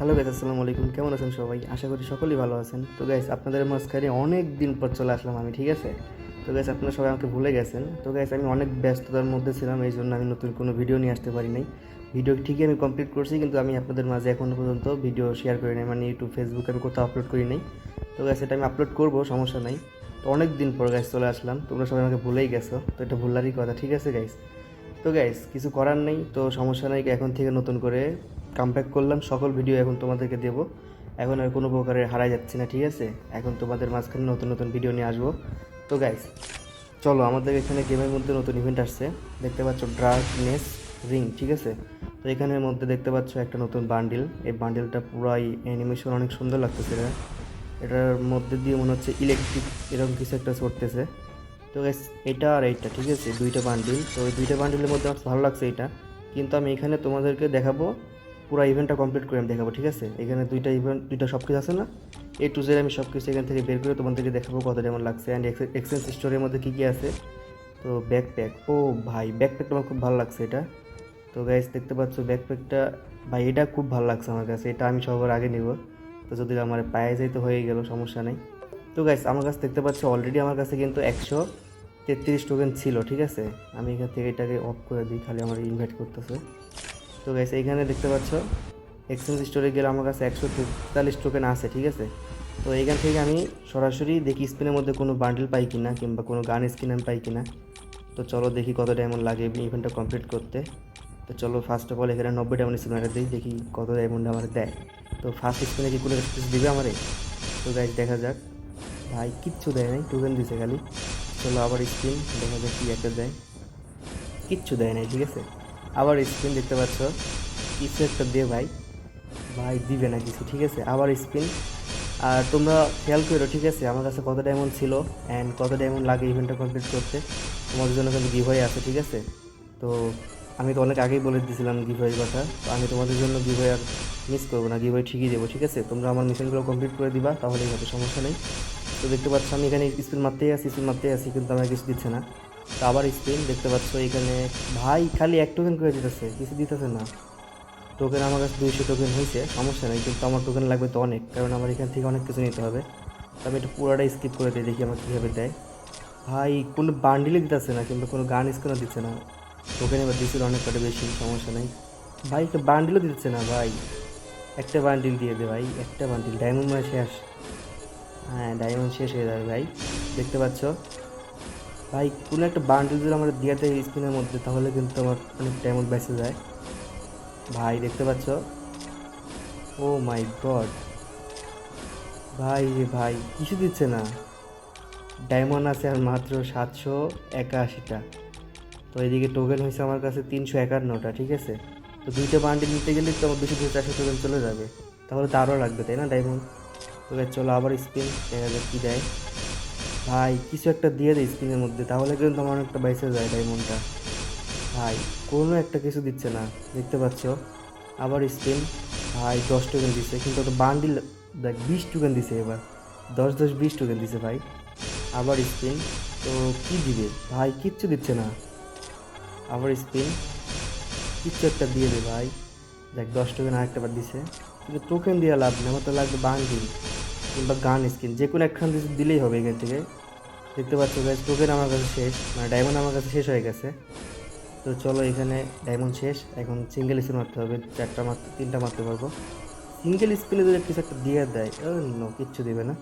Hello guys আসসালামু আলাইকুম। কেমন আছেন সবাই? আশা করি সকলেই ভালো আছেন। তো গাইস আপনাদের মাঝখানে অনেক দিন পর চলে আসলাম আমি, ঠিক আছে? তো গাইস আপনারা সবাই আমাকে ভুলে গেছেন। তো গাইস আমি অনেক ব্যস্ততার মধ্যে ছিলাম, এই জন্য আমি নতুন কোনো ভিডিও নিয়ে আসতে পারি নাই। ভিডিও ঠিকই আমি কমপ্লিট করছি, কিন্তু আমি আপনাদের মাঝে এখনও পর্যন্ত ভিডিও শেয়ার করি নাই। মানে ইউটিউব ফেসবুকে আমি কোথাও আপলোড করি নাই। তো গাইস এটা আমি আপলোড করব, সমস্যা নাই। তো অনেক দিন পর গাইস চলে আসলাম। তোমরা সবাই আমাকে ভুলেই গেছো, তো এটা ভুলারই কথা, ঠিক আছে গাইস তো গাইস কিছু করার নেই, তো সমস্যা নাই। এখন থেকে নতুন করে কামব্যাক করলাম, সকল ভিডিও এখন তোমাদেরকে দেব। এখন আর কোনো প্রকারে হারাই যাচ্ছি না, ঠিক আছে? এখন তোমাদের মাঝখানে নতুন নতুন ভিডিও নিয়ে আসব। তো গাইস চলো আমাদের এখানে গেমের মধ্যে নতুন ইভেন্ট আসছে। দেখতে পাচ্ছ ড্রাগনেস রিং ঠিক আছে? তো এখানের মধ্যে দেখতে পাচ্ছ একটা নতুন বান্ডিল এই বান্ডিলটা পুরাই অ্যানিমেশন অনেক সুন্দর লাগতেছে এটা এটার মধ্যে দিয়ে মনে হচ্ছে ইলেকট্রিক এরকম কিছু একটা ছড়তেছে। তো এটা আর এইটা, ঠিক আছে? দুইটা বান্ডিল তো ওই দুইটা বান্ডিলের মধ্যে আমার ভালো লাগছে এটা কিন্তু আমি এখানে তোমাদেরকে দেখাবো পুরো ইভেন্টটা কমপ্লিট করে আমি দেখাবো, ঠিক আছে? এখানে দুইটা ইভেন্ট দুইটা সব কিছু আছে না? এ টু জেড আমি সব কিছু এখান থেকে বের করে তোমাদেরকে দেখাবো কত যেমন লাগছে অ্যান্ড এক্সচেঞ্জ স্টোরের মধ্যে কী কী আছে। তো ব্যাকপ্যাক ও ভাই ব্যাকপ্যাকটা আমার খুব ভালো লাগছে এটা। তো গাইস দেখতে পাচ্ছ ব্যাকপ্যাকটা ভাই, এটা খুব ভালো লাগছে আমার কাছে, এটা আমি সবার আগে নিব। তো যদি আমার পায়ে যাই তো হয়ে গেল, সমস্যা নেই। তো গাইস আমার কাছে দেখতে পাচ্ছ অলরেডি আমার কাছে কিন্তু একশো তেত্রিশ টোকেন ছিল, ঠিক আছে? আমি এখান থেকে এটাকে অফ করে দিই, খালি আমার ইনভাইট করতেছে। তো গাইস এইখানে দেখতে পাচ্ছ? এক্সচেঞ্জ স্টোরে গেলে আমার কাছে একশো তেতাল্লিশ টোকেন আছে, ঠিক আছে? তো এইখান থেকে আমি সরাসরি দেখি স্পিনের মধ্যে কোনো বান্ডেল পাই কিনা, কিংবা কোনো গান স্কিন আমি পাই কিনা। তো চলো দেখি কত ডায়মন্ড লাগে ইভেন্টটা কমপ্লিট করতে। তো চলো ফার্স্ট অফ অল এখানে নব্বই ডায়মন্ড স্পিনারে দিই দেখি কত ডায়মন্ড আমার দেয়। তো ফার্স্ট স্পিনে কি কোনো কিছু দিবে আমারে? তো গাইজ দেখা যাক। ভাই, কিচ্ছু দেয় নাই টোকেন দিছে খালি। চলো আবার স্পিন দেখা যাক কি একটা দেয়। কিচ্ছু দেয় নাই, ঠিক আছে? আবার স্পিন দেখতে পাচ্ছ। কিছু একটা দে ভাই। ভাই, দিবে না কিছু, ঠিক আছে? আবার স্পিন। আর তোমরা খেয়াল করো, ঠিক আছে? আমার কাছে কত ডায়মন্ড ছিল অ্যান্ড কত ডায়মন্ড লাগে ইভেন্টটা কমপ্লিট করতে। তোমাদের জন্য কিন্তু গিভওয়ে আছে, ঠিক আছে? তো আমি তো অনেক আগেই বলে দিয়েছিলাম গিভওয়ের কথা। তো আমি তোমাদের জন্য গিভওয়ে আর মিস করব না গিভওয়ে ঠিকই দেবো, ঠিক আছে? তোমরা আমার মিশনগুলো কমপ্লিট করে দিবা, তাহলেই হবে, সমস্যা নেই। তো দেখতে পাচ্ছ, আমি এখানে স্পিন মারতেই আছি স্পিন মারতেই আছি, কিন্তু আমার কিছু দিচ্ছে না। আবার স্পিন দেখতে পাচ্ছ, এখানে ভাই খালি এক টোকেন করে দিতেছে, কিছু দিতেছে না। টোকেন আমার কাছে দুইশো টোকেন হয়েছে, সমস্যা নেই, কিন্তু আমার টোকেন লাগবে তো অনেক, কারণ আমার এখান থেকে অনেক কিছু নিতে হবে। তো আমি এটা পুরোটাই স্কিপ করে দিই, দেখি আমার কীভাবে দেয়। ভাই, কোনো বান্ডিলে দিতেছে না, কিংবা কোনো গান স্ক্রিনও দিচ্ছে না। টোকেন এবার দিচ্ছিল অনেক কটা বেশি, সমস্যা নেই। ভাই, একটা বান্ডিলও দিচ্ছে না, ভাই। একটা বান্ডিল দিয়ে দে, ভাই, একটা বান্ডিল ডায়মন্ড মানে শেষ। হ্যাঁ ডায়মন্ড শেষ হয়ে যাবে, ভাই। দেখতে পাচ্ছ? ভাই, কোনো একটা বান্ডিল যদি আমার দিয়ে দেয় স্ক্রিনের মধ্যে, তাহলে কিন্তু আমার অনেক ডায়মন্ড বেঁচে যায়। ভাই, দেখতে পাচ্ছ? ও মাই গড ভাই রে ভাই, কিছু দিচ্ছে না। ডায়মন্ড আছে আর মাত্র সাতশো একাশিটা। তো এদিকে টোকেন হয়েছে আমার কাছে তিনশো একান্নটা, ঠিক আছে? তো দুইটা বান্ডিল নিতে গেলে তো আমার দুশো দুশো চারশো টোকেন চলে যাবে। তাহলে তো আরও লাগবে, তাই না ডায়মন্ড তো চলো আবার স্পিন দেখা যাক কী দেয়। ভাই, কিছু একটা দিয়ে দেয় স্পিনের মধ্যে, তাহলে কিন্তু আমার অনেকটা বাইসে যায় ডায়মন্ডটা ভাই, কোনো একটা কিছু দিচ্ছে না, দেখতে পাচ্ছ? আবার স্পিন ভাই, দশ টোকেন দিচ্ছে কিন্তু ওটা বান্ডিল দেখ, বিশ টোকেন দিছে এবার। দশ দশ, বিশ টোকেন দিছে ভাই। আবার স্পিন তো কি দিবে? ভাই, কিচ্ছু দিচ্ছে না। আবার স্পিন কিচ্ছু একটা দিয়ে দে ভাই। দেখ, দশ টোকেন আরেকটা বার দিছে, কিন্তু টোকেন দিয়ে লাভ নেই, আমার তো লাগবে বান্ডিল কিংবা গান স্কিন যে কোনো একখান দিলেই হবে এখান থেকে। দেখতে পাচ্ছ গাছ টোকেন আমার কাছে শেষ মানে ডায়মন্ড আমার কাছে শেষ হয়ে গেছে। তো চলো এখানে ডায়মন্ড শেষ, এখন সিঙ্গেল স্পিন মারতে হবে, চারটা মারতে, তিনটা মারতে পারব। সিঙ্গেল স্পিনে যদি কিছু একটা দিয়ে দেয় নো কিচ্ছু দেবে না।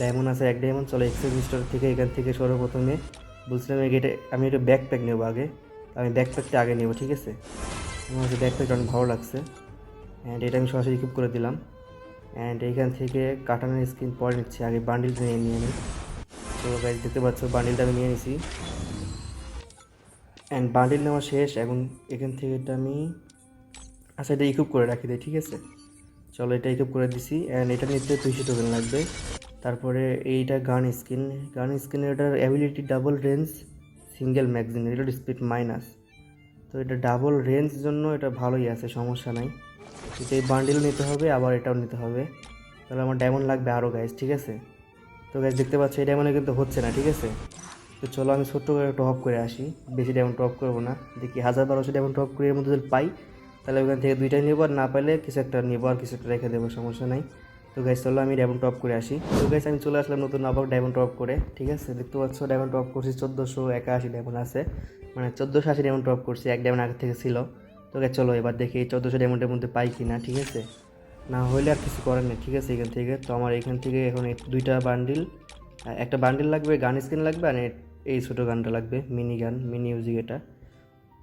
ডায়মন্ড আছে এক ডায়মন্ড চলো এক্সচেঞ্জ স্টোর থেকে এখান থেকে সর্বপ্রথমে। বলছিলাম এটা আমি একটা ব্যাকপ্যাক নেব আগে। আমি ব্যাকপ্যাকটা আগে নেব, ঠিক আছে? আমার কাছে ব্যাকপ্যাকটা অনেক ভালো লাগছে। অ্যান্ড এটা আমি সরাসরি ইকুপ করে দিলাম। অ্যান্ড এইখান থেকে কাটানোর স্ক্রিন পরে নিচ্ছি। আগে বান্ডিলটা নিয়ে নিয়ে নিই। তো গাইজ দেখতে পাচ্ছ বান্ডিলটা আমি নিয়ে নিছি। অ্যান্ড বান্ডিল নেওয়া শেষ। এখন এখান থেকে এটা আমি আচ্ছা এটা ইকুপ করে রাখি দিই, ঠিক আছে? চলো, এটা ইকুপ করে দিছি। অ্যান্ড এটা নিতে দুইশো টোকেন লাগবে। তারপরে এইটা গান স্কিন গান স্কিনের এটার ability double range single magazine এটার স্পিড মাইনাস তো এটা ডাবল রেঞ্জ জন্য এটা ভালোই আছে, সমস্যা নাই। কিন্তু এই বান্ডিল নিতে হবে, আবার এটাও নিতে হবে। তাহলে আমার ডায়মন্ড লাগবে আরও গাইজ ঠিক আছে? তো গাইজ দেখতে পাচ্ছ, এই ডায়মন্ডে কিন্তু হচ্ছে না, ঠিক আছে? তো চলো আমি ছোট্ট করে টপ করে আসি, বেশি ডায়মন্ড টপ করব না। দেখি হাজার বারোশো ডায়মন্ড টপ করে এর মধ্যে যদি পাই, তাহলে ওখান থেকে দুইটাই নেব আর না পাইলে কিছু একটা নেব আর কিছু একটা রেখে দেবো, সমস্যা নাই। তো গাইজ চলো আমি ডায়মন্ড টপ করে আসি। তো গাইজ আমি চলে আসলাম নতুন আবার ডায়মন্ড টপ করে, ঠিক আছে? দেখতে পাচ্ছ ডায়মন্ড টপ করছি চোদ্দোশো একাশি ডায়মন্ড আছে। মানে চোদ্দোশো আশি ডায়মন্ড টপ করছি, এক ডায়মন্ড আগে থেকে ছিল। তো গাইজ চলো এবার দেখি চোদ্দোশো ডায়মন্ডের মধ্যে পাই কি না ঠিক আছে? না হলে আর কিছু করার নেই, ঠিক আছে? এখান থেকে তো আমার এখান থেকে এখন এই দুইটা বান্ডিল একটা বান্ডিল লাগবে গান স্ক্রিন লাগবে, আর এই ছোটো গানটা লাগবে মিনি গান মিনি মিউজিক এটা।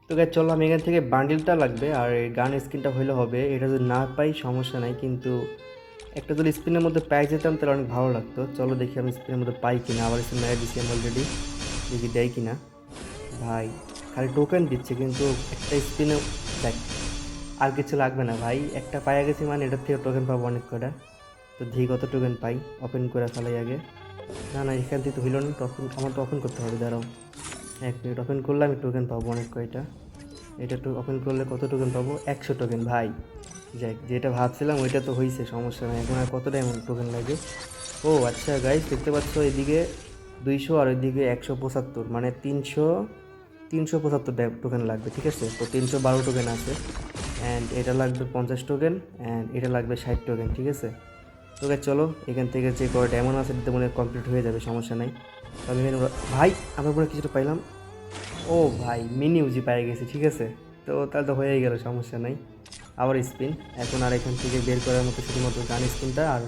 তো গাইজ চলো, আমি এখান থেকে বান্ডিলটা লাগবে, আর এই গান স্ক্রিনটা হইলে হবে, এটা যদি না পাই সমস্যা নাই, কিন্তু একটা যদি স্পিনের মধ্যে পাই যেতাম, তাহলে অনেক ভালো লাগতো। চলো দেখি আমি স্পিনের মধ্যে পাই কিনা আবার স্পিন মেরে দিচ্ছি আমি অলরেডি দেখি দেয় কিনা। ভাই, খালি টোকেন দিচ্ছে, কিন্তু একটা স্পিনে দেখ, আর কিছু লাগবে না ভাই। একটা পাইয়া গেছি মানে এটার থেকে টোকেন পাবো অনেক কটা। তো ধি কত টোকেন পাই ওপেন করে ফেলাই আগে। না না, এখান থেকে তো হইল না তখন আমার তো ওপেন করতে হবে, দাঁড়াও। এক মিনিট ওপেন করলে আমি টোকেন পাবো অনেক কয়টা। এটা তো ওপেন করলে কত টোকেন পাবো? একশো টোকেন ভাই। যাই যেটা ভাবছিলাম ওইটা তো হয়েছে সমস্যা নেই। এখন আর কতটা এমন টোকেন লাগে? ও আচ্ছা গাইস দেখতে পাচ্ছ, এদিকে দুইশো আর ওইদিকে একশো পঁচাত্তর মানে তিনশো তিনশো পঁচাত্তর টোকেন লাগবে, ঠিক আছে? তো তিনশো বারো টোকেন আছে অ্যান্ড এটা লাগবে পঞ্চাশ টোকেন অ্যান্ড এটা লাগবে ষাট টোকেন ঠিক আছে? তো চলো, এখান থেকে যে কয়টা এমন আছে সেটা মনে কমপ্লিট হয়ে যাবে, সমস্যা নাই। আমি এখানে ভাই, আমার মনে কিছুটা পাইলাম। ও ভাই মিনি উজি পেয়ে গেছি, ঠিক আছে? তো তাহলে তো হয়েই গেল, সমস্যা নাই। আবার স্পিন এখন আর এখান থেকে বের করার মতো শুধুমাত্র গান স্পিনটা আর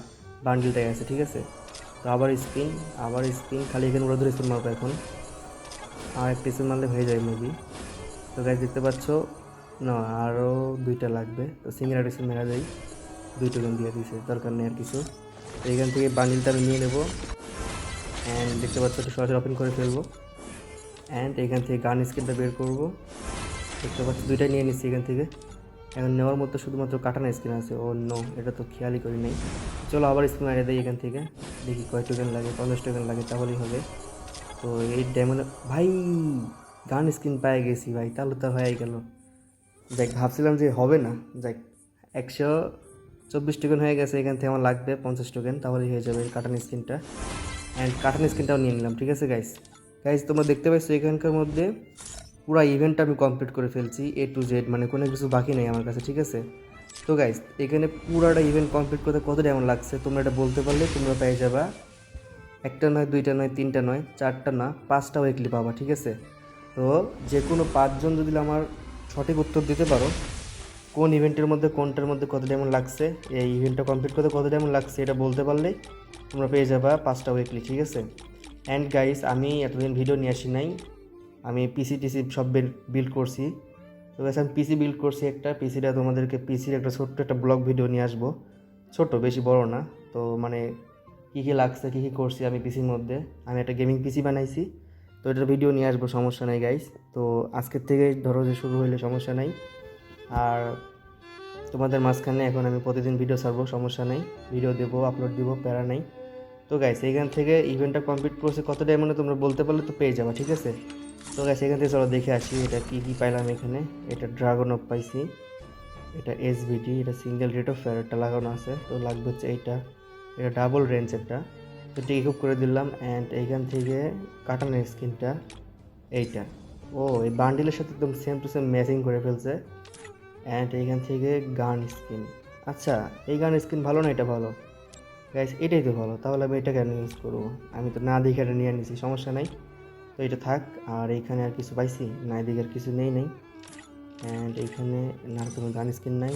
বান্ডিলটাই আছে, ঠিক আছে? তো আবার স্পিন আবার স্পিন খালি এখানে ওরা ধরে স্পিন মারবো এখন। আর একটা স্পিন মারলে হয়ে যায় মেবি তো গাছ দেখতে পাচ্ছ? না আরও দুইটা লাগবে। তো আর স্পিন মেরা যাই দুই টোকেন দিয়ে দিয়েছে দরকার নেই আর কিছু। তো এখান থেকে বান্ডিলটা আমি নিয়ে নেব। অ্যান্ড দেখতে পাচ্ছ, একটু সরাসরি ওপেন করে ফেলব। অ্যান্ড এখান থেকে গান স্ক্রিনটা বের করব। দেখতে পাচ্ছি দুইটাই নিয়ে নিচ্ছি এখান থেকে। এখন নেওয়ার মতো শুধুমাত্র কাটানো স্ক্রিন আছে। ও নো এটা তো খেয়ালই করি নাই। চলো আবার স্ক্রিন আগে দিই এখান থেকে। দেখি কয় টোকেন লাগে, পঞ্চাশ টোকেন লাগে, তাহলেই হবে। তো এই ডেমন ভাই, গান স্ক্রিন পেয়ে গেছি ভাই, তাহলে তো হয়ে গেল। দেখ, ভাবছিলাম যে হবে না। দেখ, একশো চব্বিশ টোকেন হয়ে গেছে, এখান থেকে আমার লাগবে পঞ্চাশ টোকেন তাহলেই হয়ে যাবে কাটান স্ক্রিনটা অ্যান্ড কাটান স্ক্রিনটাও নিয়ে নিলাম, ঠিক আছে গাইস গাইস তোমরা দেখতে পাচ্ছ এখানকার মধ্যে পুরো ইভেন্টটা আমি কমপ্লিট করে ফেলছি এ টু জেড মানে কোনো কিছু বাকি নেই আমার কাছে, ঠিক আছে? তো গাইস এখানে পুরাটা ইভেন্ট কমপ্লিট করতে কত টাইম লাগছে, তোমরা এটা বলতে পারলে তোমরা পেয়ে যাবা। একটা নয়, দুইটা নয়, তিনটা নয়, চারটা না পাঁচটা উইকলি পাবা, ঠিক আছে? তো যে কোনো পাঁচজন যদি আমার সঠিক উত্তর দিতে পারো, কোন ইভেন্টের মধ্যে, কোনটার মধ্যে কত ডায়মন্ড লাগছে, এই ইভেন্টটা কমপ্লিট করতে কত ডায়মন্ড লাগছে, এটা বলতে পারলেই তোমরা পেয়ে যাবা পাঁচটা উইকলি ঠিক আছে? অ্যান্ড গাইস আমি এতদিন ভিডিও নিয়ে আসি নাই। আমি পিসি টিসি সব বিল্ড করছি। তো গাইস আমি পিসি বিল্ড করছি একটা। পিসিটা তোমাদেরকে পিসির একটা ছোট্ট একটা ব্লগ ভিডিও নিয়ে আসব। ছোট বেশি বড় না। তো মানে কী কী লাগছে, কী কী করছি আমি পিসির মধ্যে। আমি একটা গেমিং পিসি বানাইছি, তো এটার ভিডিও নিয়ে আসব, সমস্যা নাই গাইস তো আজকের থেকে ধরো যে শুরু হইলে সমস্যা নাই। আর তোমাদের মাঝখানে এখন আমি প্রতিদিন ভিডিও ছাড়বো, সমস্যা নেই। ভিডিও দেবো আপলোড দিব, প্যারা নেই। তো গাইস এখান থেকে ইভেন্টটা কমপ্লিট করছে, কত ডায়মন্ডে তোমরা বলতে পারলে তো পেয়ে যাব, ঠিক আছে? তো গাইস এখান থেকে চলো দেখে আসি এটা কী কী পাইলাম এখানে। এটা ড্রাগন অফ পাইছি। এটা এসবিটি এটা সিঙ্গেল রেট অফ ফেয়ারটা লাগানো আছে, তো লাগবে হচ্ছে এইটা। এটা ডাবল রেঞ্জ একটা। তো টিকুপ করে দিলাম অ্যান্ড এইখান থেকে কাটানোর স্কিনটা এইটা। ও, এই বান্ডিলের সাথে একদম সেম টু সেম ম্যাচিং করে ফেলছে। অ্যান্ড এইখান থেকে গান স্কিন আচ্ছা এই গান স্কিন ভালো না এটা ভালো? গাইস এটাই তো ভালো। তাহলে আমি এটা কেন ইউজ করব। আমি তো না দেখে নিয়ে নিছি, সমস্যা নাই। তো এটা থাক, আর এইখানে আর কিছু পাইছি? না, এদিকে আর কিছু নেই নেই। অ্যান্ড এইখানে না কোনো গান স্কিন নাই।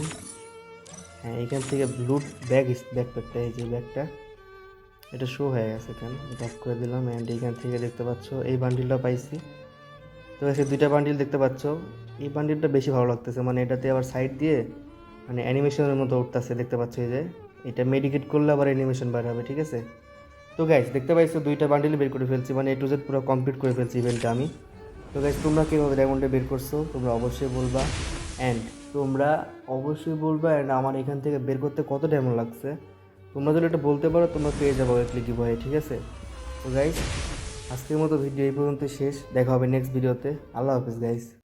হ্যাঁ এইখান থেকে ব্লু ব্যাগ ব্যাকপ্যাকটা এই যে ব্যাগটা এটা শো হয়ে গেছে এখানে। এটা অফ করে দিলাম অ্যান্ড এইখান থেকে দেখতে পাচ্ছ, এই বান্ডিলটা পাইছি। তো এসে দুইটা বান্ডিল দেখতে পাচ্ছ, এই বান্ডিলটা বেশি ভালো লাগতেছে। মানে এটাতে আবার সাইড দিয়ে মানে অ্যানিমেশনের মতো উঠতেছে, দেখতে পাচ্ছ এই যে। এটা মেডিকেট করলে আবার অ্যানিমেশন বার হবে, ঠিক আছে? তো গাইস দেখতে পাইছো, দুইটা বান্ডিল বের করে ফেলছি। মানে এ টু জেড পুরো কমপ্লিট করে ফেলছি ইভেন্টটা আমি। তো গাইজ তোমরা কীভাবে ড্রাগনটা বের করছ? তোমরা অবশ্যই বলবা। অ্যান্ড তোমরা অবশ্যই বলবা অ্যান্ড আমার এখান থেকে বের করতে কত ডায়মন্ড লাগছে? তোমরা যদি এটা বলতে পারো, তোমরা পেয়ে যাব উইকলি ভয়ে ঠিক আছে? তো গাইজ আজকের মতো ভিডিও এই পর্যন্ত শেষ। দেখা হবে নেক্সট ভিডিওতে আল্লাহ হাফিজ গাইস